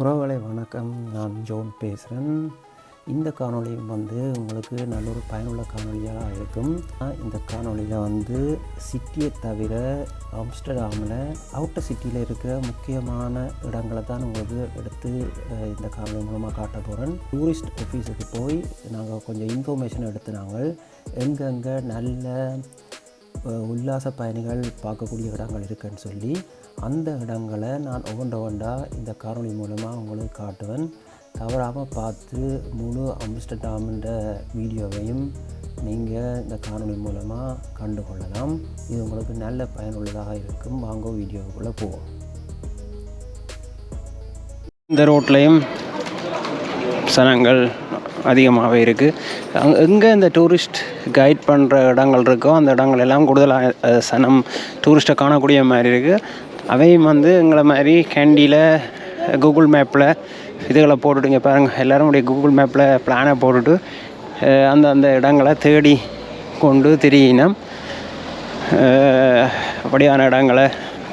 உறவுகளை வணக்கம். நான் ஜோன் பேசுகிறேன் இந்த காணொளியும் வந்து உங்களுக்கு நல்ல ஒரு பயனுள்ள காணொலியாக இருக்கும். இந்த காணொலியில் வந்து சிட்டியை தவிர ஆம்ஸ்டர்டாமில் அவுட்டர் சிட்டியில் இருக்கிற முக்கியமான இடங்களை தான் உங்களுக்கு எடுத்து இந்த காணொலி மூலமாக காட்ட போகிறேன் டூரிஸ்ட் ஆஃபீஸுக்கு போய் நாங்கள் கொஞ்சம் இன்ஃபர்மேஷன் எடுத்து நாங்கள் எங்கெங்கே நல்ல உல்லாச பயணிகள் பார்க்கக்கூடிய இடங்கள் இருக்குன்னு சொல்லி அந்த இடங்களை நான் ஒவ்வொன்ற ஒவ்வொன்றா இந்த காரணி மூலமாக உங்களுக்கு காட்டுவேன். தவறாமல் பார்த்து முழு அம்ஸ்டர்டாம்ன்ற வீடியோவையும் நீங்கள் இந்த காணொளி மூலமாக கண்டு கொள்ளலாம். இது உங்களுக்கு நல்ல பயனுள்ளதாக இருக்கும். வாங்க வீடியோவுக்குள்ளே போவோம். இந்த ரோட்லேயும் சனங்கள் அதிகமாகவே இருக்குது அங்கே எங்கே இந்த டூரிஸ்ட் கைட் பண்ணுற இடங்கள் இருக்கோ அந்த இடங்கள் எல்லாம் கூடுதலாக சனம் டூரிஸ்ட்டை காணக்கூடிய மாதிரி இருக்குது அவையும் வந்து எங்களை மாதிரி கேண்டியில் கூகுள் மேப்பில் இதுகளை போட்டுட்டுங்க பாருங்கள் எல்லோரும் உடைய கூகுள் மேப்பில் பிளானை போட்டுட்டு அந்த அந்த இடங்களை தேடி கொண்டு திரியினம். அப்படியான இடங்களை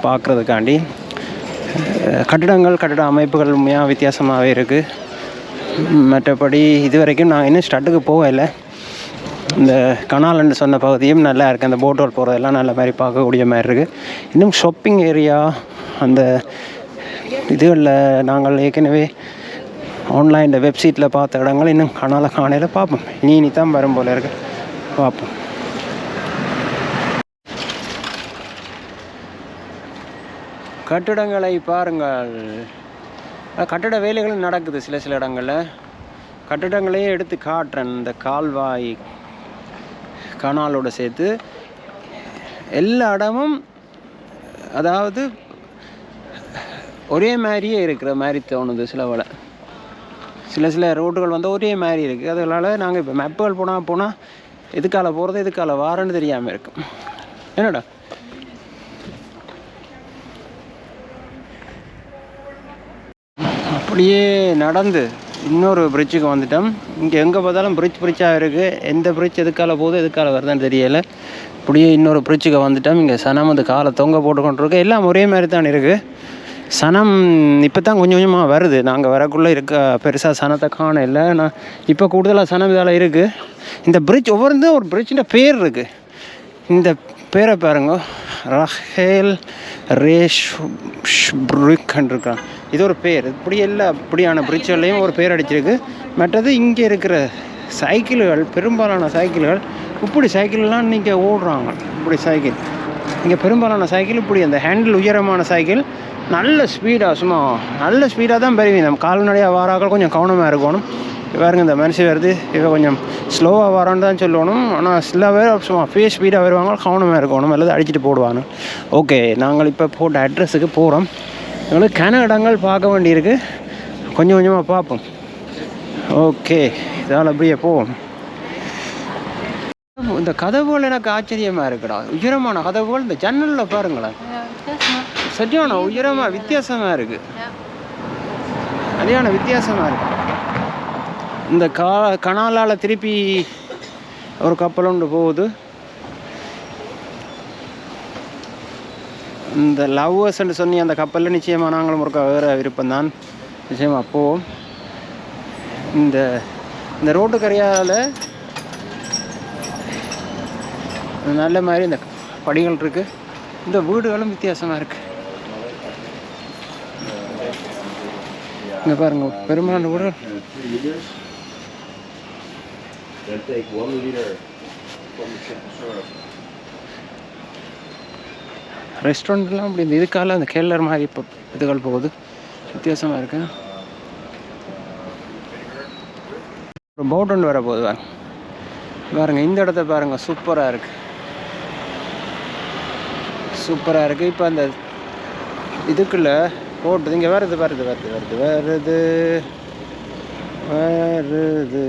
பார்க்குறதுக்காண்டி. கட்டிடங்கள் கட்டிட அமைப்புகள் உண்மையாக வித்தியாசமாகவே இருக்குது மற்றபடி இது வரைக்கும் நான் இன்னும் ஸ்டட்டுக்கு போகலை. இந்த கனால்னு சொன்ன பகுதியும் நல்லா இருக்குது அந்த போட் ரோல் போகிறதெல்லாம் நல்ல மாதிரி பார்க்கக்கூடிய மாதிரி இருக்குது இன்னும் ஷாப்பிங் ஏரியா அந்த இதுகளில் நாங்கள் ஏற்கனவே ஆன்லைனில் வெப்சைட்டில் பார்த்த இடங்கள் இன்னும் கனால காணையில் பார்ப்போம். இனி இனி தான் வரும் போல இருக்கு. பார்ப்போம். கட்டிடங்களை பாருங்கள். கட்டிட வேலைகளும் நடக்குது சில சில இடங்களில். கட்டிடங்களையே எடுத்து காட்டுறேன். இந்த கால்வாய் கனாலோடு சேர்த்து. எல்லா இடமும் அதாவது ஒரே மாதிரியே இருக்கிற மாதிரி தோணுது சில சில சில ரோட்டுகள் வந்து ஒரே மாதிரி இருக்குது அதனால் நாங்கள் இப்போ மேப்புகள் போனால் போனால் எதுக்கால போகிறது எதுக்கால வாரன்னு தெரியாமல் இருக்கும். என்னடா? அப்படியே நடந்து இன்னொரு பிரிட்ஜுக்கு வந்துட்டோம். இங்கே எங்கே பார்த்தாலும் பிரிட்ஜ் பிரிட்ஜாக இருக்குது எந்த பிரிட்ஜ் எதுக்கால போகுது எதுக்கால வருதுன்னு தெரியலை. அப்படியே இன்னொரு பிரிட்ஜுக்கு வந்துட்டோம். இங்கே சனம் வந்து காலை தொங்க போட்டு எல்லாம் ஒரே மாதிரி தான் இருக்குது சனம் இப்போ தான் கொஞ்சம் கொஞ்சமாக வருது. நாங்கள் வரக்குள்ளே இருக்க பெருசாக சனத்தை காண இல்லை. நான் இப்போ கூடுதலாக சனம் இதால் இருக்குது இந்த பிரிட்ஜ் ஒவ்வொருந்தும் ஒரு பிரிட்ஜிൻ്റെ பேர் இருக்குது இந்த பேரை பாருங்க. ரஹேல் ரேஷ் இருக்கான் இது ஒரு பேர். இப்படி எல்லா அப்படியான பிரிட்ஜுகள்லையும் ஒரு பேர் அடிச்சிருக்கு. மற்றது இங்கே இருக்கிற சைக்கிள்கள் பெரும்பாலான சைக்கிள்கள் இப்படி சைக்கிள்லாம் இன்றைக்கி ஓடுறாங்க. இப்படி சைக்கிள். இங்கே பெரும்பாலான சைக்கிள் இப்படி அந்த ஹேண்டில் உயரமான சைக்கிள். நல்ல ஸ்பீடாக சும்மா நல்ல ஸ்பீடாக தான் பெறுவீங்க நம்ம கால்நடையாக வாராக்கள் கொஞ்சம் கவனமாக இருக்கணும். பாருங்க இந்த மனுஷன் வருது. இவ கொஞ்சம் ஸ்லோவாக வரான்னு தான் சொல்லணும். ஆனால் சில பேர் சும்மா ஃபேஸ் ஸ்பீடாக வருவாங்க. கவனமாக இருக்கணும். அல்லது அடிச்சுட்டு போடுவாங்க. ஓகே நாங்கள் இப்போ போட்ட அட்ரஸுக்கு போகிறோம் எங்களுக்கு கன இடங்கள் பார்க்க வேண்டியிருக்கு. கொஞ்சம் கொஞ்சமாக பார்ப்போம். ஓகே இதால் அப்படியே போவோம். இந்த கதவுகள் எனக்கு ஆச்சரியமாக இருக்குடா. உயரமான கதவுகள் இந்த ஜன்னலில் பாருங்களேன். சரியான உயரமாக வித்தியாசமாக இருக்குது சரியான வித்தியாசமாக இருக்குது இந்த கா கனாலால் திருப்பி ஒரு கப்பல் ஒன்று போகுது. இந்த லவ்வர்ஸ்ன்னு சொன்னி அந்த கப்பலில் நிச்சயமாக நாங்களும் ஒரு வேறு விருப்பம்தான். நிச்சயமாக போவோம். இந்த இந்த ரோட்டு கரையால் நல்ல மாதிரி இந்த படிகள் இருக்குது இந்த வீடுகளும் வித்தியாசமாக இருக்குது இங்கே பாருங்க பெரும்பாலான வீடுகள் Then take one liter from the syrup. ரெஸ்டாரண்ட்லாம் அப்படி இந்த இதுக்கால அந்த கேலர் மாதிரி இப்போ இதுகள் போகுது. வித்தியாசமாக இருக்கு. ஒரு போட் ஒன்று வர போகுது பாருங்க. பாருங்க இந்த இடத்த பாருங்க சூப்பராக இருக்கு. சூப்பராக இருக்கு. இப்போ அந்த இதுக்குள்ள போட்டு இங்கே வருது வருது வருது வருது வருது வருது.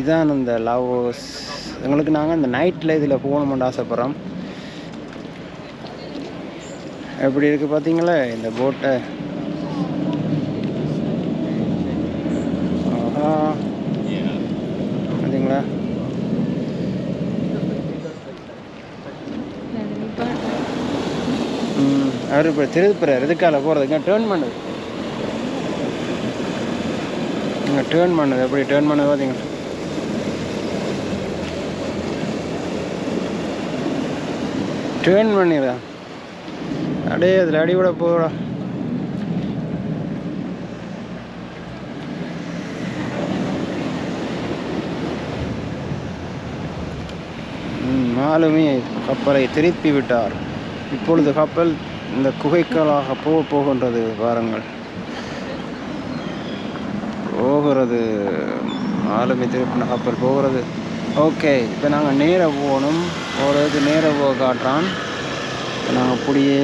இதான் இந்த லவ்ஸ் எங்களுக்கு நாங்கள் இந்த நைட்டில் இதில் போகணுமெண்டு ஆசைப்பட்றோம். எப்படி இருக்குது பார்த்தீங்களா இந்த போட்டை பார்த்தீங்களா அவர் இப்போ திருப்புறாரு. இதுக்கால போகிறதுங்க டேர்ன் பண்ணுது டேர்ன் பண்ணுது எப்படி டேர்ன் பண்ணுது பார்த்தீங்களா டேர்ன் பண்ணிடுறா அப்படியே அதில் அடிவிட போகிறா மாலுமி கப்பலை திருப்பி விட்டார். இப்பொழுது கப்பல் இந்த குகைக்களாக போக போகின்றது பாருங்கள். போகிறது. ஆளுமை திருப்பின கப்பல் போகிறது. ஓகே இப்போ நாங்கள் நேராக போகணும். போகிறதுக்கு நேர போக காட்டுறான். நாங்கள் அப்படியே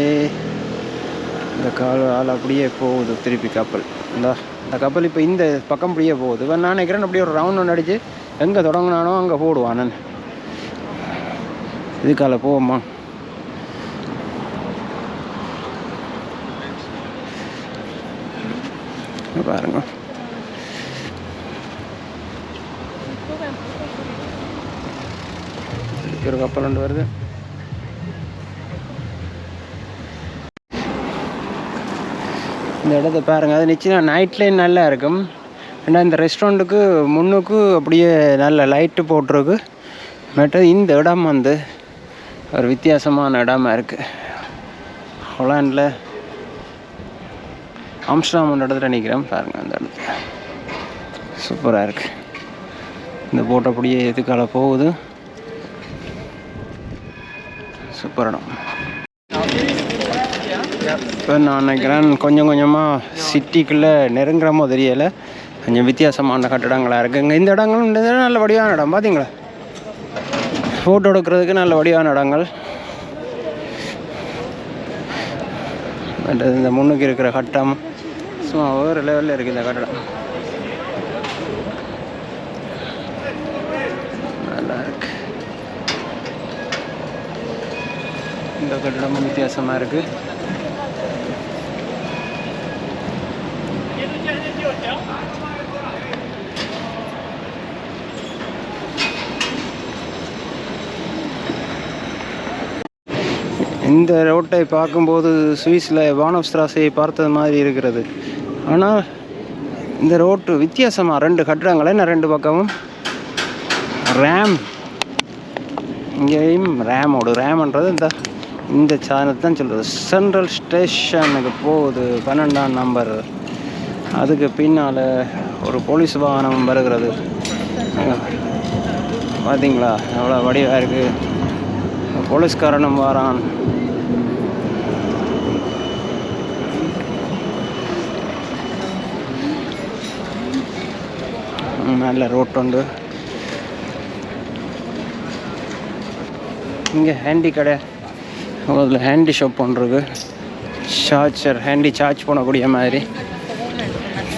இந்த கால் ஆள் அப்படியே போகுது திருப்பி கப்பல். இந்த இந்த கப்பல் இப்போ இந்த பக்கம் அப்படியே போகுது. நான் நினைக்கிறேன் அப்படியே ஒரு ரவுண்ட் ஒன்று அடித்து எங்கே தொடங்கினானோ அங்கே போடுவான். நான் இதுக்கால போவோம்மா இங்க ஒரு கப்பல் ஒன்று வருது. இந்த இடத்த பாருங்க. அது நிச்சயம் நைட் லைன் நல்லா இருக்கும். ஏன்னா இந்த ரெஸ்டாரண்ட்டுக்கு முன்னுக்கு அப்படியே நல்ல லைட்டு போட்டிருக்கு. மற்றது இந்த இடம் வந்து ஒரு வித்தியாசமான இடமா இருக்குது ஹொலாண்டில் ஆம்ஸ்டாம் இடத்துல நிற்கிறேன் பாருங்கள் அந்த இடத்துல. சூப்பராக இருக்குது இந்த போட் அப்படியே எதுக்கால போகுது? சூப்பர் இடம் இப்போ நான் நினைக்கிறேன் கொஞ்சம் கொஞ்சமாக சிட்டிக்குள்ளே நெருங்குறமோ தெரியலை. கொஞ்சம் வித்தியாசமான கட்டடங்களாக இருக்குங்க இந்த இடங்களும் நல்ல வடிவான இடம் பார்த்தீங்களா ஃபோட்டோ எடுக்கிறதுக்கு நல்ல வடிவான இடங்கள் இந்த முன்னுக்கு இருக்கிற கட்டம். சும்மா ஒவ்வொரு லெவலில் இருக்குது இந்த கட்டடம். நல்லா இருக்கு. இந்த கட்டிடமும் வித்தியாசமாக இருக்குது இந்த ரோட்டை பார்க்கும்போது சுவிஸில் வானஸ்திராசையை பார்த்தது மாதிரி இருக்கிறது. ஆனால் இந்த ரோட்டு வித்தியாசமாக ரெண்டு கட்டிடங்களே நான் ரெண்டு பக்கமும்? ரேம் இங்கேயும் ரேமோடு ரேம்ன்றது இந்த இந்த சேனல் தான் சொல்கிறது சென்ட்ரல் ஸ்டேஷனுக்கு போகுது பன்னெண்டாம் நம்பர் அதுக்கு பின்னால் ஒரு போலீஸ் வாகனம் வருகிறது. பார்த்தீங்களா எவ்வளோ வடிவாக இருக்குது போலீஸ்காரனும் வரான். நல்ல நல்ல ரோட்டுண்டு இங்கே ஹேண்டி கடை. அதில் ஹேண்டி ஷாப் ஒன்று இருக்கு சார்ஜர் ஹேண்டி சார்ஜ் பண்ணக்கூடிய மாதிரி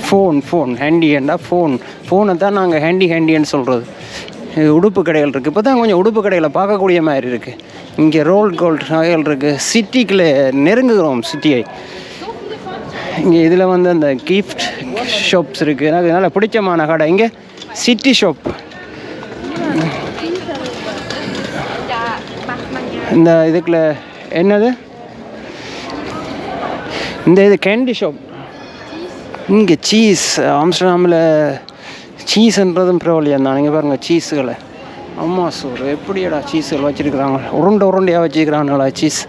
ஃபோன் ஃபோன் ஹேண்டியண்டா ஃபோன் ஃபோனை தான் நாங்கள் ஹேண்டி ஹேண்டின்னு சொல்கிறது இது உடுப்பு கடைகள் இருக்குது இப்போ தான் கொஞ்சம் உடுப்பு கடைகளை பார்க்கக்கூடிய மாதிரி இருக்குது இங்கே ரோல் கோல்ட் நகைகள் இருக்குது சிட்டிக்குள்ளே நெருங்குகிறோம் சிட்டியை இங்கே இதில் வந்து அந்த கிஃப்ட் ஷாப்ஸ் இருக்குது எனக்கு நல்ல பிடிச்சமான கடை. இங்கே சிட்டி ஷாப் இந்த இதுக்குள்ள என்னது? இந்த இது கேண்டி ஷாப் இங்கே சீஸ் ஆம்ஸ்டர்டாமில் சீஸ்ன்றதும் பிரபலியம் தான். நீங்கள் பாருங்கள் சீஸுகளை அம்மா சோறு எப்படியடா சீஸுகள் வச்சுருக்குறாங்க? உருண்டை உருண்டையாக வச்சுருக்கிறாங்களா சீஸ்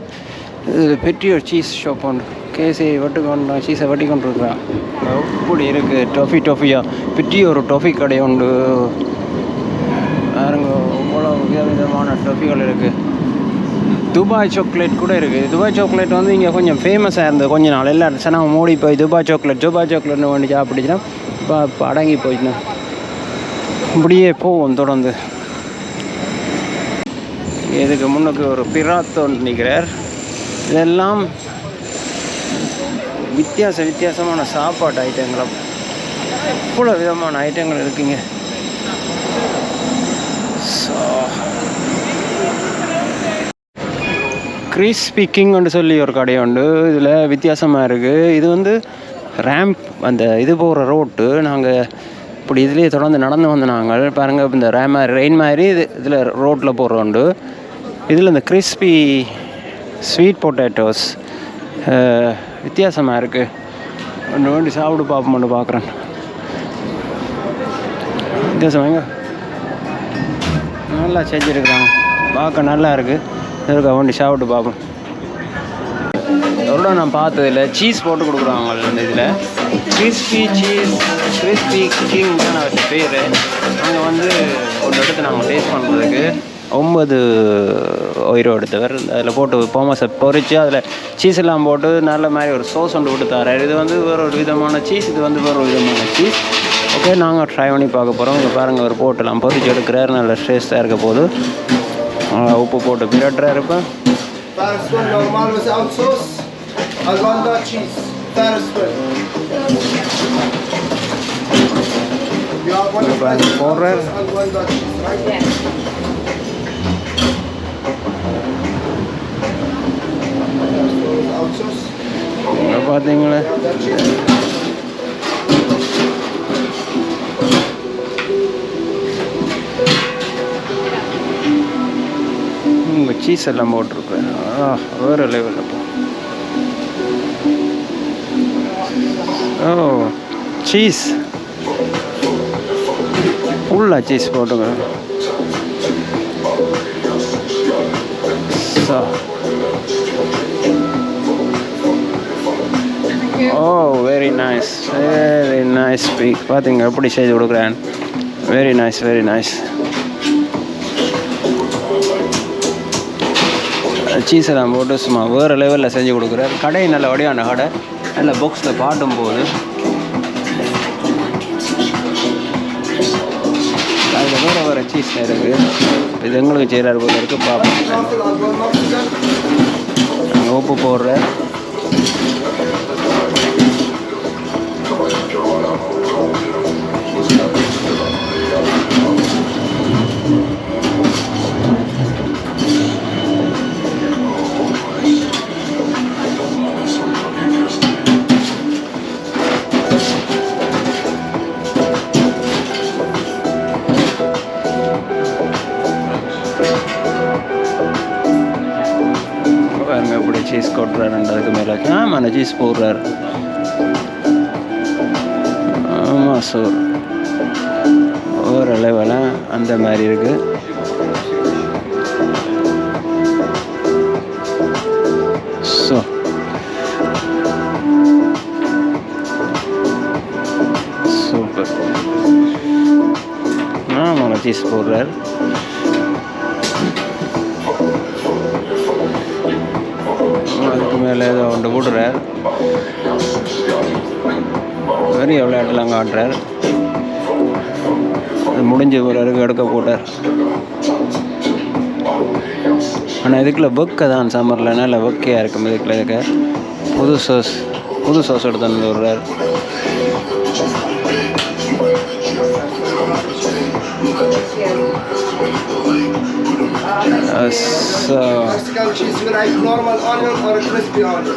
இது பெரிய ஒரு சீஸ் ஷாப் ஒன்று. கேசி வெட்டு கொண்டு சீஸை வெட்டி கொண்டு இருக்கிறான் எப்படி இருக்குது டொஃபி டொஃபியாக பெரிய ஒரு டொஃபி கடை உண்டு. பாருங்க இவ்வளோ விதவிதமான டொஃபிகள் இருக்குது துபாய் சாக்லேட் கூட இருக்குது துபாய் சாக்லேட் வந்து இங்கே கொஞ்சம் ஃபேமஸாக இருந்தது கொஞ்ச நாள். இருந்துச்சுன்னா சனா மூடி போய் துபாய் சாக்லேட் துபாய் சாக்லேட்னு வேண்டி சாப்பிட்டுச்சுன்னா இப்போ இப்போ அடங்கி போயிடுச்சுன்னா இப்படியே போவோம் தொடர்ந்து. இதுக்கு முன்னுக்கு ஒரு பிராத்தோன் நிற்கிறார் இதெல்லாம் வித்தியாச வித்தியாசமான சாப்பாட்டு ஐட்டங்களும் இவ்வளோ விதமான ஐட்டங்கள் இருக்குங்க ஸோ கிறிஸ்பி கிங்னு சொல்லி ஒரு கடை உண்டு. இதில் வித்தியாசமாக இருக்குது இது வந்து ரேம்ப் அந்த இது போகிற ரோட்டு நாங்கள் இப்படி இதுலேயே தொடர்ந்து நடந்து வந்த நாங்கள். பாருங்கள் இந்த ரேம் ரெயின் மாதிரி இது இதில் ரோட்டில் போகிற உண்டு. இதில் இந்த கிறிஸ்பி ஸ்வீட் பொட்டேட்டோஸ் வித்தியாசமாக இருக்குது ஒன்று வேண்டி சாப்பிட்டு பார்ப்போம்னு பார்க்குறேன். வித்தியாசமாங்க நல்லா செஞ்சுருக்குறாங்க. பார்க்க நல்லா இருக்குது இருக்கா வண்டி சாப்பிட்டு பார்ப்போம். எவ்வளோ நான் பார்த்ததில்ல. சீஸ் போட்டு கொடுக்குறாங்க இந்த இதில். கிறிஸ்பி சீஸ் கிறிஸ்பி கிங் தான் அவர்கிட்ட பேர். அங்கே வந்து ஒரு இடத்துல நாங்கள் டேஸ்ட் பண்ணுறதுக்கு ஒம்பது உயிரோ எடுத்தவர். அதில் போட்டு போமஸை பொரித்து அதில் சீஸ் எல்லாம் போட்டு நல்ல மாதிரி ஒரு சோஸ் ஒன்று விட்டு தராரு. இது வந்து வேறு ஒரு விதமான சீஸ் இது வந்து வேறு ஒரு விதமான சீஸ் ஓகே நாங்கள் ட்ரை பண்ணி பார்க்க போகிறோம் இங்கே பாருங்கள் ஒரு போட்டெல்லாம் பொறிச்சு எடுக்கிறாரு. நல்ல டேஸ்ட்டாக இருக்க போது ஆ, உப்பு போட்டு பிரட்டுறாரு இப்போ First one normal without sauce. Almond cheese. First one. You have one Look like porrer. Almond cheese, right? Without sauce. இங்கே சீஸ் எல்லாம் போட்டிருக்கேன் வேறு லெவலில் போ. ஓ சீஸ் ஃபுல்லாக சீஸ் போட்டுக்கிறேன் oh very nice very nice peak பார்த்தீங்க எப்படி செய்து கொடுக்குறேன்? வெரி நைஸ் வெரி நைஸ் சீஸை தான் போட்டு சும்மா வேறு லெவலில் செஞ்சு கொடுக்குறாரு. கடை நல்ல வடிவான கடை. நல்ல பாக்ஸில் பாட்டும் போது. அதில் வேறு வேறு சீஸ் இருக்குது இது எங்களுக்கு செய்கிறாரு போல இருக்குது பார்ப்போம் உப்பு போடுற பாருங்க எப்படி சீஸ் கொட்டுறாருன்றதுக்கு மேலே. ஆமாம் சீஸ் போடுறார். ஆமாம் சோர் ஒரு அந்த மாதிரி இருக்குது ஸோ சூப்பர் ஆமாம் சீஸ் போடுறாரு. ஓடுறார். ஒன்று பெரிய விளையாட்டுலாம் காட்டுறார். அது முடிஞ்ச பிறகு எடுக்க போட்டார். ஆனால் இதுக்குள்ள வெக்க தான் சம்மரில் நல்ல வெக்கையாக இருக்கும் இதுக்குள்ள இருக்க. புது சோஸ் புது சோஸ் எடுத்து வந்து விடுறார். So. Mexican cheese you like normal onion or crispy onion.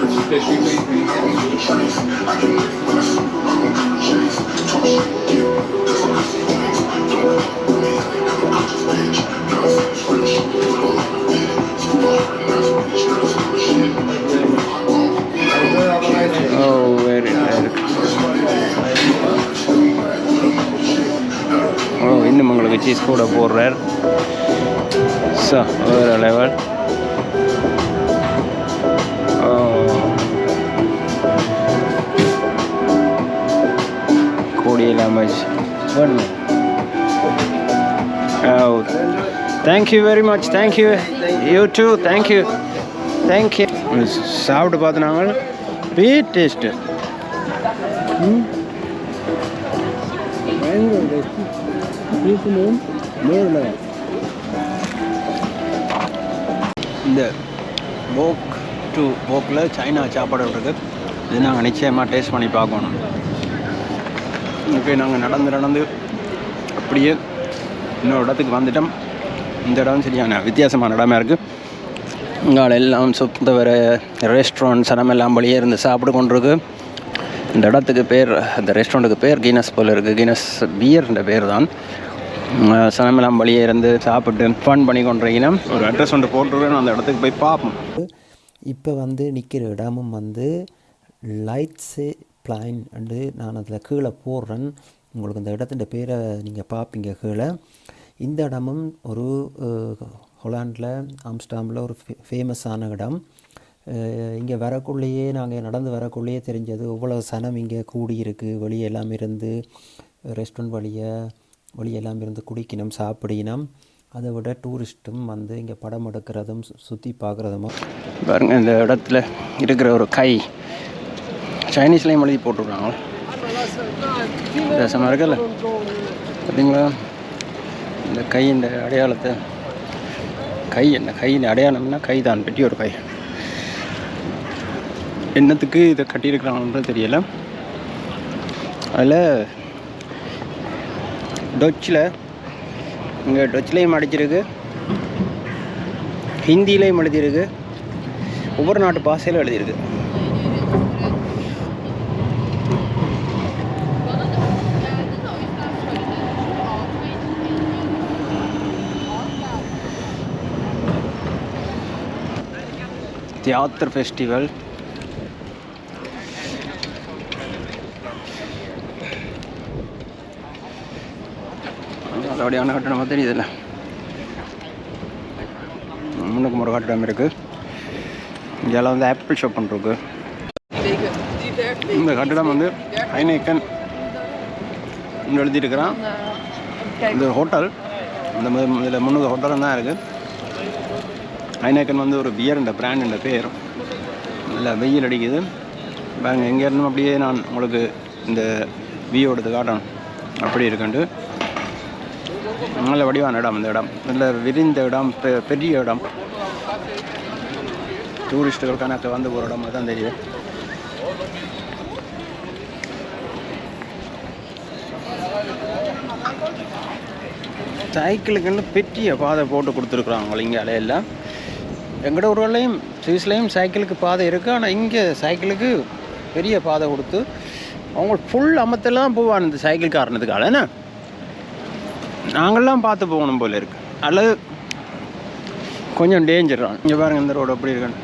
Oh very very oh இன்னும் உங்களுக்கு சீஸ் கூட போடுறார் ஸோ வேறு லெவல் ஓ கோடி இல்லாமல் ஒன்று oh thank you very much thank you you too thank you thank you சாப்பிட்டு பார்த்துனாங்க பே டேஸ்ட்டு இந்த போக் டு போக்கில் சைனா சாப்பாடு இருக்குது இது நாங்கள் நிச்சயமாக டேஸ்ட் பண்ணி பார்க்கணும். இப்போ நாங்கள் நடந்து நடந்து அப்படியே இன்னொரு இடத்துக்கு வந்துட்டோம். இந்த இடம் சரியான வித்தியாசமான இடமா இருக்குது இங்கால எல்லாம் சுத்த வர ரெஸ்டாரண்ட்ஸ் எல்லாம் வழியே இருந்து சாப்பிட்டு கொண்டிருக்கு. இந்த இடத்துக்கு பேர் இந்த ரெஸ்டாரண்ட்டுக்கு பேர் கீனஸ் போல் இருக்குது கீனஸ் பியர்ன்ற பேர் தான். சனமெல்லாம் வெளியே இருந்து சாப்பிட்டு ஃபன் பண்ணி கொண்டிருக்கீங்கன்னா ஒரு அட்ரஸ் ஒன்று போட்டுருக்கேன் அந்த இடத்துக்கு போய் பார்ப்போம். இப்போ வந்து நிற்கிற இடமும் வந்து லைட்ஸு பிளைன் வந்து நான் அதில் கீழே போடுறேன். உங்களுக்கு இந்த இடத்துல பேரை நீங்கள் பார்ப்பீங்க கீழே. இந்த இடமும் ஒரு ஹொலாண்டில் ஆம்ஸ்டாமில் ஒரு ஃபேமஸான இடம். இங்கே வரக்குள்ளேயே நாங்கள் நடந்து வரக்குள்ளேயே தெரிஞ்சது இவ்வளோ சனம் இங்கே கூடியிருக்கு வெளியெல்லாம் இருந்து ரெஸ்டாரண்ட் வழியை வெளியெல்லாம் இருந்து குடிக்கணும் சாப்பிடினோம் அதை விட டூரிஸ்ட்டும் வந்து இங்கே படம் எடுக்கிறதும் சுற்றி பார்க்குறதும். பாருங்க இந்த இடத்துல இருக்கிற ஒரு கை. சைனீஸ்லேயும் எழுதி போட்டிருக்காங்க. தேசமாக இருக்குல்ல? பார்த்தீங்களா இந்த கை இந்த அடையாளத்தை. கை என்ன? கையின் அடையாளம்னா கை தான் பெட்டி ஒரு கை. என்னத்துக்கு இதை கட்டியிருக்கிறாங்கன்றது தெரியலை. அதில் டொச்சில். இங்கே டொச்சிலையும் அடிச்சிருக்கு ஹிந்திலையும் எழுதியிருக்கு ஒவ்வொரு நாட்டு பாஷையிலும் எழுதியிருக்கு. Theatre festival. அப்படியான கட்டணமாக தெரியுதுல்ல முன்னுக்கு ஒரு கட்டடம் இருக்குது இங்கெல்லாம் வந்து ஆப்பிள் ஷாப் பண்ணிருக்கு இந்த கட்டடம் வந்து ஐநேக்கன் எழுதியிருக்கிறான். இந்த ஹோட்டல் இந்த இதில் முன்னுக்கு ஹோட்டலும் தான் இருக்குது ஐநேக்கன் வந்து ஒரு பியர் இந்த பிராண்ட் இந்த பேர். இல்லை வெயில் அடிக்குது. பாருங்க எங்கே இருந்தும் அப்படியே நான் உங்களுக்கு இந்த வியூ எடுத்து காட்டணும். அப்படி இருக்குன்ட்டு. நல்ல வடிவான இடம் இந்த இடம். நல்ல விரிந்த இடம் பெ- பெரிய இடம். டூரிஸ்ட்டுகள் கணக்கு வந்து ஒரு இடம் தான் தெரியும். சைக்கிளுக்குன்னு பெரிய பாதை போட்டு கொடுத்துருக்குறாங்க இங்கே அலையெல்லாம் எங்கட ஊர்களையும் சுவிஸ்லேயும் சைக்கிளுக்கு பாதை இருக்குது ஆனால் இங்கே சைக்கிளுக்கு பெரிய பாதை கொடுத்து அவங்க ஃபுல் அமத்தெல்லாம் போவான் இந்த சைக்கிள் காரணத்துக்காக என்ன? நாங்கள்லாம் பார்த்து போகணும் போல இருக்கு. அல்லது கொஞ்சம் டேஞ்சர் தான். இங்கே பாருங்க இந்த ரோடு அப்படி இருக்குன்னு.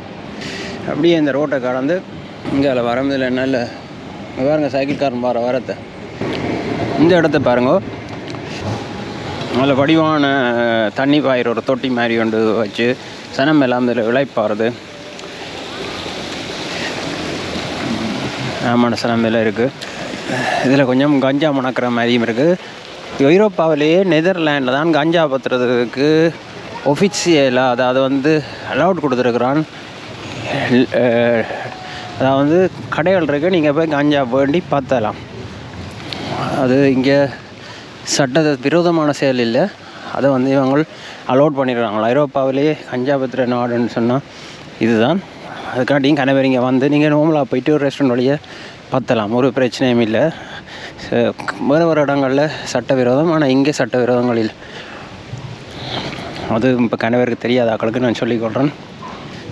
அப்படியே இந்த ரோட்டை கடந்து இங்கே வரதில்லை நல்ல இங்க பாருங்க சைக்கிள்காரன் வர வரத்தை. இந்த இடத்த பாருங்க. நல்ல வடிவான தண்ணி பாயிற ஒரு தொட்டி மாதிரி ஒன்று வச்சு சனம் எல்லாம் இதில் விளைப்பாருது. ஆமான சனம் இதில் இருக்குது இதில் கொஞ்சம் கஞ்சா மணக்கிற மாதிரியும் இருக்குது ஐரோப்பாவிலேயே நெதர்லாண்டில் தான் கஞ்சா பத்துறதுக்கு ஒஃபிஷியலாக அதாவது வந்து அலவுட் கொடுத்துருக்குறான். அதாவது கடைகள் இருக்குது நீங்கள் போய் கஞ்சா வேண்டி பார்த்தலாம். அது இங்கே சட்ட விரோதமான செயல் இல்லை. அதை வந்து இவங்க அலோட் பண்ணிடுறாங்களா ஐரோப்பாவிலேயே கஞ்சா பத்திர நாடுன்னு சொன்னால் இதுதான். அதுக்காட்டியும் கணவர் இங்கே வந்து நீங்கள் நோமலாக போயிட்டு ஒரு ரெஸ்டாரண்ட் வழியே பார்த்தலாம். ஒரு பிரச்சனையும் இல்லை. வேறு வேறு இடங்களில் சட்டவிரோதம் ஆனால் இங்கே சட்டவிரோதங்கள் இல்லை அது இப்போ கணவருக்கு தெரியாத ஆக்களுக்கு நான் சொல்லிக் கொள்கிறேன்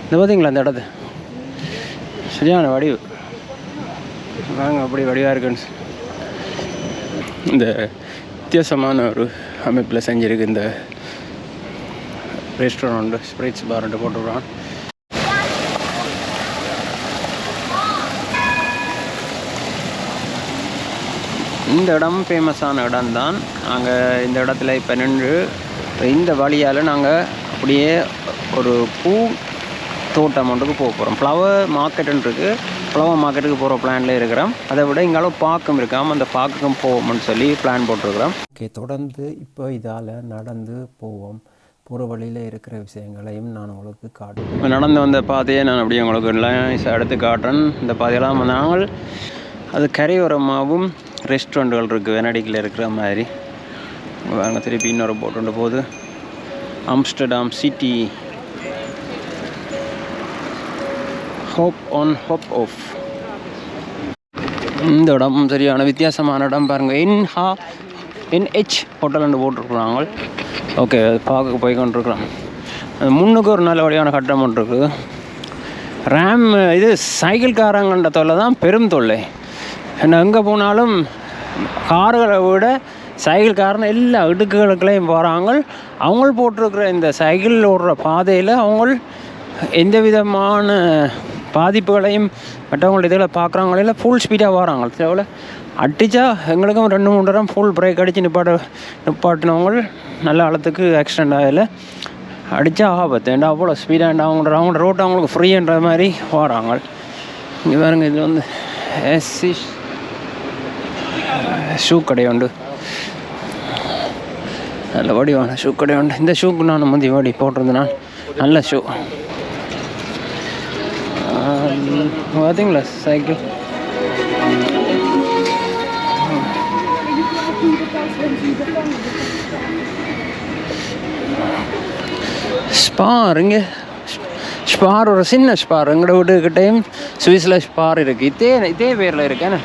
இந்த பார்த்தீங்களா அந்த இடத்து சரியான வடிவு. வாங்க அப்படி வடிவாக இருக்குன்னு இந்த வித்தியாசமான ஒரு அமைப்பில் செஞ்சுருக்கு இந்த ரெஸ்டாரண்ட் ஸ்ப்ரைட்ஸ் பார்ன்ட்டு போட்டுருக்கான். இந்த இடம் ஃபேமஸான இடம் தான் நாங்கள் இந்த இடத்துல இப்போ நின்று இந்த வழியால் நாங்கள் அப்படியே ஒரு பூ தோட்டம் ஒன்றுக்கு போக போகிறோம் ஃப்ளவர் மார்க்கெட்டுன்னு இருக்குது ஃப்ளவர் மார்க்கெட்டுக்கு போகிற பிளான்ல இருக்கிறோம். அதை விட இங்கால பார்க்கும் இருக்காமல் அந்த பார்க்குக்கும் போவோம்னு சொல்லி பிளான் போட்டிருக்கிறோம். ஓகே தொடர்ந்து இப்போ இதால் நடந்து போவோம். போகிற வழியில் இருக்கிற விஷயங்களையும் நான் உங்களுக்கு காட்டுவேன் இப்போ நடந்து வந்த பாதையை நான் அப்படியே உங்களுக்கு எல்லாம் எடுத்து காட்டுறேன். இந்த பாதையெல்லாம் நாங்கள் அது கரையோரமாகவும் ரெஸ்டாரண்ட்டுகள் இருக்குது வெனடிக்கில் இருக்கிற மாதிரி. வாங்க திருப்பி இன்னொரு போட்டு ஒன்று போகுது. Amsterdam city. Hop on hop off இந்த இடம் சரியான வித்தியாசமான இடம் பாருங்கள் என் என்ஹெச் ஹோட்டல் ரெண்டு போட்டிருக்குறாங்க. ஓகே அது பார்க்க போய் கொண்டிருக்கிறோம். அது முன்னுக்கு ஒரு நல்ல வழியான கட்டம் ஒன்று இருக்குது. ரேம் இது சைக்கிள்காரங்கன்ற தொல்லை தான் பெரும் தொல்லை. நான் எங்கே போனாலும் கார்களை விட சைக்கிள் காரணம் எல்லா இடுக்குகளுக்குலையும் போகிறாங்க. அவங்க போட்டிருக்கிற இந்த சைக்கிள் ஓடுற பாதையில் அவங்க எந்த விதமான பாதிப்புகளையும் மற்றவங்களோட இதில் பார்க்குறவங்கள ஃபுல் ஸ்பீடாக வராங்க. சிலவில் அடித்தா எங்களுக்கும் ரெண்டு மூணு நேரம் ஃபுல் பிரேக் அடித்து நிப்பாட்ட நிப்பாட்டினவங்க நல்ல ஆழத்துக்கு ஆக்சிடெண்ட் ஆகலை. அடித்தா ஆபத்து. ஏண்டா அவ்வளோ ஸ்பீடாக அவங்க அவங்க ரோட்டு அவங்களுக்கு ஃப்ரீன்ற மாதிரி வராங்க. இங்கே பாருங்க இது வந்து எஸ்சி ஷூ கடை உண்டு. நல்ல வடிவான ஷூ கடை உண்டு. இந்த ஷூக்கு நான் முந்தி வடி போட்டிருந்தேன் நல்ல ஷூ பார்த்தீங்களா சைக்கிள் ஸ்பார் இங்கே. ஸ்பார் ஒரு சின்ன ஸ்பார். எங்களோட வீட்டுக்கிட்டேயும் சுவிஸில் ஸ்பார் இருக்குது இதே இதே பேரில் இருக்கேன்னு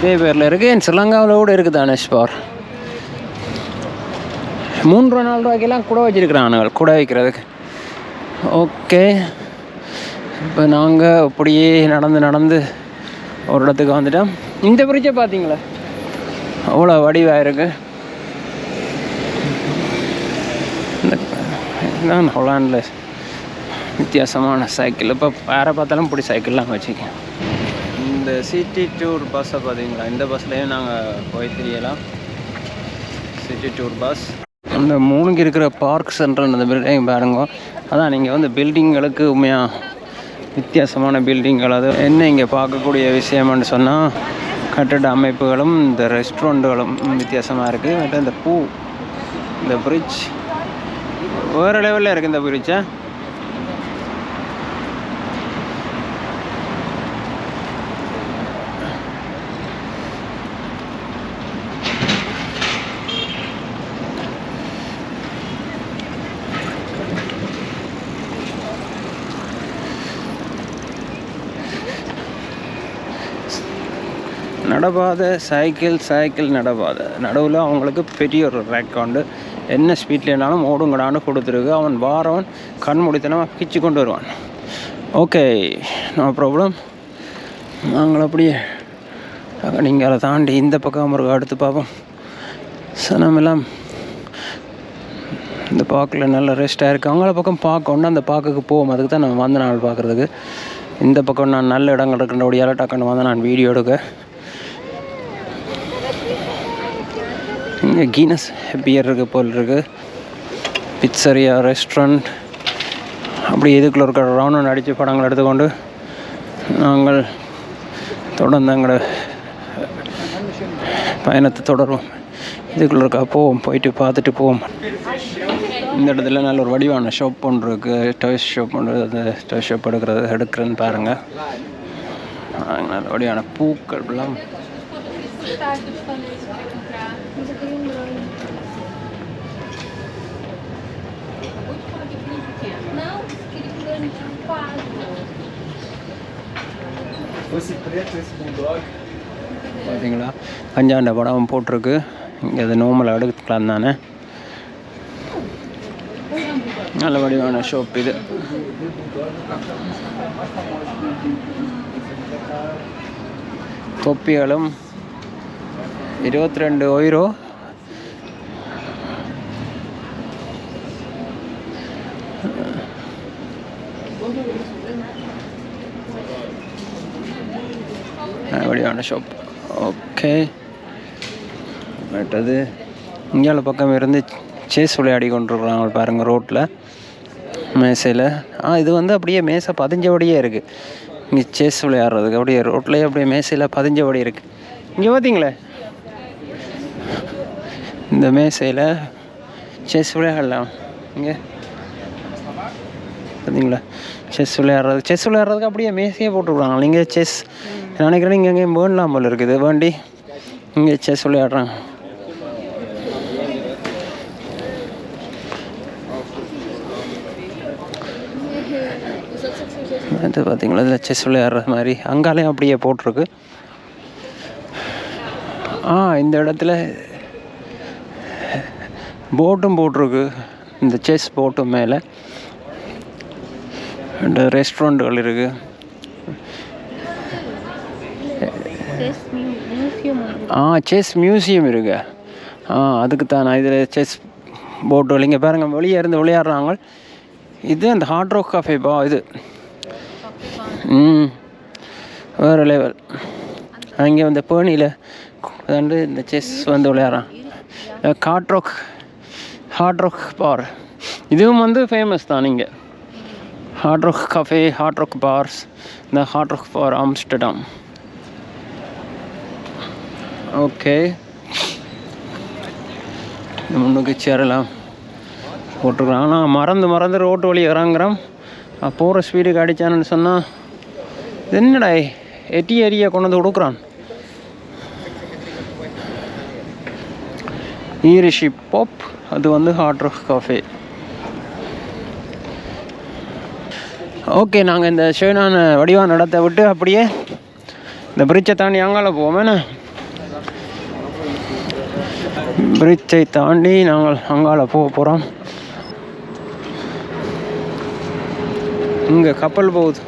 இதே பேரில் இருக்குது என் ஸ்ரீலங்காவில் கூட இருக்குது தானே ஸ்பார் மூன்று நாலு ரூபாய்க்கெல்லாம் கூட வச்சுருக்குறானுங்கள் கூட வைக்கிறதுக்கு. ஓகே. இப்போ நாங்கள் அப்படியே நடந்து நடந்து ஒரு இடத்துக்கு வந்துட்டோம். இந்த பிரிட்ஜை பார்த்தீங்களா அவ்வளோ வடிவாக இருக்குது இந்த நான் ஹொலாண்டில் வித்தியாசமான சைக்கிள் இப்போ வேறு பார்த்தாலும் இப்படி சைக்கிள்லாம் வச்சுக்கேன். இந்த சிட்டி டூர் பஸ்ஸை பார்த்தீங்களா? இந்த பஸ்லேயும் நாங்கள் போய் தெரியலாம். சிட்டி டூர் பஸ் அந்த மூணுக்கு இருக்கிற பார்க் சென்டர் அந்த பில்டிங் பாருங்க. அதான் நீங்கள் வந்து பில்டிங்களுக்கு உண்மையாக வித்தியாசமான பில்டிங்கள் அது என்ன இங்கே பார்க்கக்கூடிய விஷயம்னு சொன்னால் கட்டட அமைப்புகளும் இந்த ரெஸ்டாரண்ட்டுகளும் வித்தியாசமாக இருக்குது இந்த பூ இந்த பிரிட்ஜ் வேறு லெவலில் இருக்குது இந்த பிரிட்ஜை நடபாதை சைக்கிள் சைக்கிள் நடபாதை நடுவில் அவங்களுக்கு பெரிய ஒரு ரேக் உண்டு என்ன ஸ்பீட்லேனாலும் ஓடுங்கடான்னு கொடுத்துருக்கு. அவன் வாரவன் கண் முடித்தனமாக கிச்சு கொண்டு வருவான். ஓகே நோ ப்ராப்ளம் நாங்கள் அப்படியே நீங்கள் அதை தாண்டி இந்த பக்கம் ஒரு அடுத்து பார்ப்போம். சனமெல்லாம் இந்த பார்க்கில் நல்ல ரெஸ்ட்டாக இருக்குது அவங்கள பக்கம் பார்க்கணும் அந்த பார்க்குக்கு போவோம். அதுக்கு தான் நான் வந்த நாள் பார்க்குறதுக்கு. இந்த பக்கம் நான் நல்ல இடங்கள் இருக்கிறபடியால் டக்குன்னு வந்து நான் வீடியோ எடுக்க. இங்கே கீனஸ் பியர் இருக்கு போல் இருக்கு. பிட்சரியா ரெஸ்டாரண்ட் அப்படி இதுக்குள்ள இருக்கிற ரவுண்ட் அடித்து படங்கள் எடுத்துக்கொண்டு நாங்கள் தொடர்ந்து எங்களோட பயணத்தை தொடருவோம். இதுக்குள்ள இருக்கா போவோம் போயிட்டு பார்த்துட்டு போவோம். இந்த இடத்துல நல்ல ஒரு வடிவான ஷாப் ஒன்று இருக்குது டாய்ஸ் ஷாப் ஒன்று அந்த டாய்ஸ் ஷாப் எடுக்கிறது எடுக்கிறேன்னு பாருங்கள் நல்ல வடிவான பூக்கள்லாம் பார்த்தீங்களா பஞ்சாண்ட படம் போட்டிருக்கு. இங்கே அது நார்மலாக எடுக்கலாம் தானே. நல்ல வடிவான ஷாப் இது. தொப்பிகளும் இருபத்தி ரெண்டு ஒயிரோ அப்படியான ஷாப் ஓகே மற்றது இந்தியாவில் பக்கம் இருந்து சேஸ் விளையாடி கொண்டிருக்கிறாங்க பாருங்கள் ரோட்டில் மேசையில். ஆ இது வந்து அப்படியே மேசை பதிஞ்சபடியே இருக்குது இங்கே சேஸ் விளையாடுறதுக்கு அப்படியே ரோட்லேயே அப்படியே மேசையில் பதிஞ்சபடி இருக்குது இங்கே பார்த்தீங்களே இந்த மேசையில் செஸ் விளையாடலாம். இங்கே. பார்த்தீங்களா செஸ் விளையாடுறது செஸ் விளையாடுறதுக்கு அப்படியே மேசையே போட்டுருக்காங்க. நீங்கள் செஸ் நினைக்கிறேன் இங்கே எங்கேயும் வேண்டலாம் போல் இருக்குது. வேண்டி இங்கே செஸ் விளையாடுறாங்க. இது பார்த்தீங்களா இதில் செஸ் விளையாடுற மாதிரி. அங்காலையும் அப்படியே போட்டிருக்கு. ஆ இந்த இடத்துல போட்டும் போட்டிருக்கு. இந்த செஸ் போட்டும் மேலே. இந்த ரெஸ்டாரண்ட்டுகள் இருக்குது ஆ செஸ் மியூசியம் இருக்கு. ஆ அதுக்கு தான் நான் இதில் செஸ் போட்டு இங்கே பாருங்கள் வெளியே இருந்து விளையாடுறாங்க. இது அந்த ஹார்ட் ராக் காஃபே பா இது. ம். வேறு லெவல் அங்கே வந்து பேணியில் வந்து இந்த செஸ் வந்து விளையாடுறான். காட் ராக் ஹார்ட் ராக் பார் இதுவும் வந்து ஃபேமஸ் தான் இங்கே. Hard Rock Cafe Hard Rock bars இந்த Hard Rock bar Amsterdam okay முன்னுக்கு சேரலாம். போட்டிருக்கலாம் ஆனால் மறந்து மறந்து ரோட்டு வழி இறங்குறோம். போகிற ஸ்பீடுக்கு அடித்தான்னு சொன்னால் என்னடா எட்டி ஏரியா கொண்டு வந்து கொடுக்குறான்? ஈரிஷி பாப் அது வந்து ஹார்ட் ராக் காஃபே ஓகே நாங்கள் இந்த ஷேனான வடிவான இடத்தை விட்டு அப்படியே இந்த பிரிட்ஜை தாண்டி அங்கால போவோமேண்ணே பிரிட்ஜை தாண்டி நாங்கள் அங்கால போக போகிறோம் இங்கே கப்பல் போகுது.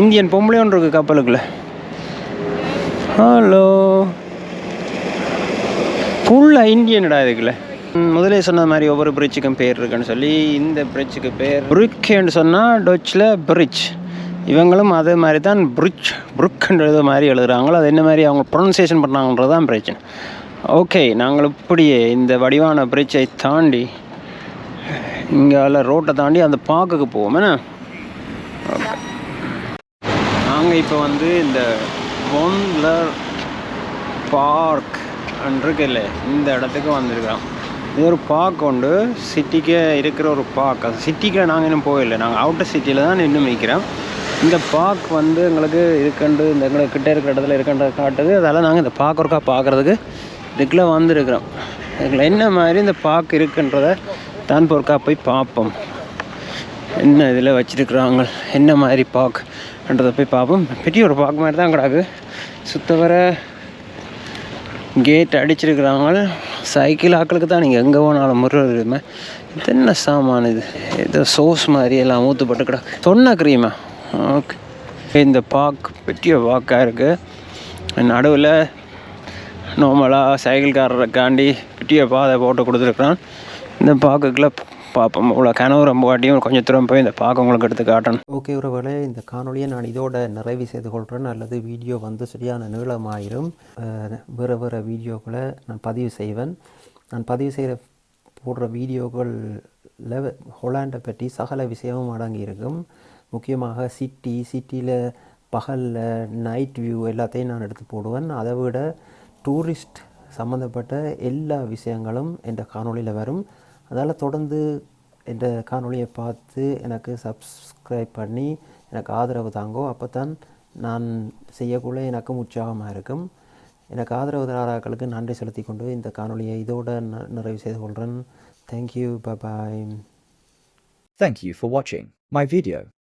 இந்தியன் பொம்பளை ஒன்று இருக்குது கப்பலுக்குள்ள. ஹலோ ஃபுல்லாக இந்தியன்டா இதுக்குள்ள. முதலே சொன்ன மாதிரி ஒவ்வொரு பிரிட்ஜுக்கும் பேர் இருக்குன்னு சொல்லி இந்த பிரிட்ஜுக்கு பேர் புருக்கேன்னு சொன்னால் டொச்சில் பிரிட்ஜ் இவங்களும் அதே மாதிரி தான் பிரிட்ஜ் புருக்குன்றது மாதிரி எழுதுறாங்களோ அது என்ன மாதிரி அவங்க ப்ரொனன்சியேஷன் பண்ணாங்கன்றது தான் பிரச்சனை. ஓகே நாங்கள் இப்படியே இந்த வடிவான பிரிட்ஜை தாண்டி இங்கே ரோட்டை தாண்டி அந்த பார்க்குக்கு போவோம் என்ன? நாங்கள் இப்போ வந்து இந்த ஒன்லர் பார்க் இருக்குல்ல இந்த இடத்துக்கு வந்திருக்கிறோம். இது ஒரு பார்க் உண்டு. சிட்டிக்கே இருக்கிற ஒரு பார்க் அது சிட்டிக்கு நாங்கள் இன்னும் போயில்லை நாங்கள் அவுட்டர் சிட்டியில் தான் இன்னும் நிற்கிறோம் இந்த பார்க் வந்து எங்களுக்கு இருக்கண்டு இந்த எங்களுக்கு கிட்டே இருக்கிற இடத்துல இருக்குன்ற காட்டுது. அதால் நாங்கள் இந்த பார்க் ஒருக்கா பார்க்குறதுக்கு இதுக்குள்ளே வந்துருக்கிறோம். இதுக்குள்ள என்ன மாதிரி இந்த பார்க் இருக்குன்றத தான் ஒருக்கா போய் பார்ப்போம். என்ன இதில் வச்சிருக்கிறாங்க? என்ன மாதிரி பார்க்ன்றதை போய் பார்ப்போம். பெரிய ஒரு பார்க் மாதிரி தான் கிடக்கு. சுத்த வர கேட் அடிச்சிருக்கிறாங்க சைக்கிள் ஆக்களுக்கு தான் நீங்கள் எங்கே போனாலும் முருகமே இது என்ன சாமான் இது. ஏதோ சோஸ் மாதிரி எல்லாம் ஊற்றுப்பட்டு கிடக்கு சொன்ன க்ரீமா ஓகே இந்த பாக் பெரிய பார்க்காக இருக்குது நடுவில் நார்மலாக சைக்கிள்காரருக்காண்டி பெரிய பாதை போட்டு கொடுத்துருக்குறான். இந்த பாக்குக்குள்ளே பார்ப்போம் இவ்வளோ கனவு ரொம்ப வாட்டியும் கொஞ்சம் தூரம் போய் இந்த பார்க்க உங்களுக்கு எடுத்து காட்டணும். ஓகே உறவுகளே இந்த காணொலியை நான் இதோட நிறைவு செய்து கொள்கிறேன் அல்லது வீடியோ வந்து சரியான நீளமாயிரும். வேறு வேறு வீடியோக்களை நான் பதிவு செய்வேன். நான் பதிவு செய்கிற போடுற வீடியோக்களில் ஹொலாண்டை பற்றி சகல விஷயமும் அடங்கி இருக்கும். முக்கியமாக சிட்டி சிட்டியில் பகலில் நைட் வியூ எல்லாத்தையும் நான் எடுத்து போடுவேன். அதை விட டூரிஸ்ட் சம்மந்தப்பட்ட எல்லா விஷயங்களும் இந்த காணொளியில் வரும். அதால் தொடர்ந்து இந்த காணொலியை பார்த்து எனக்கு சப்ஸ்கிரைப் பண்ணி எனக்கு ஆதரவு தாங்கோ அப்போ தான் நான் செய்யக்குள்ள எனக்கும் உற்சாகமாக இருக்கும். எனக்கு ஆதரவு தராக்களுக்கு நன்றி செலுத்தி கொண்டு இந்த காணொலியை இதோட ந- நிறைவு செய்து கொள்கிறேன் thank you bye Thank you for watching my video.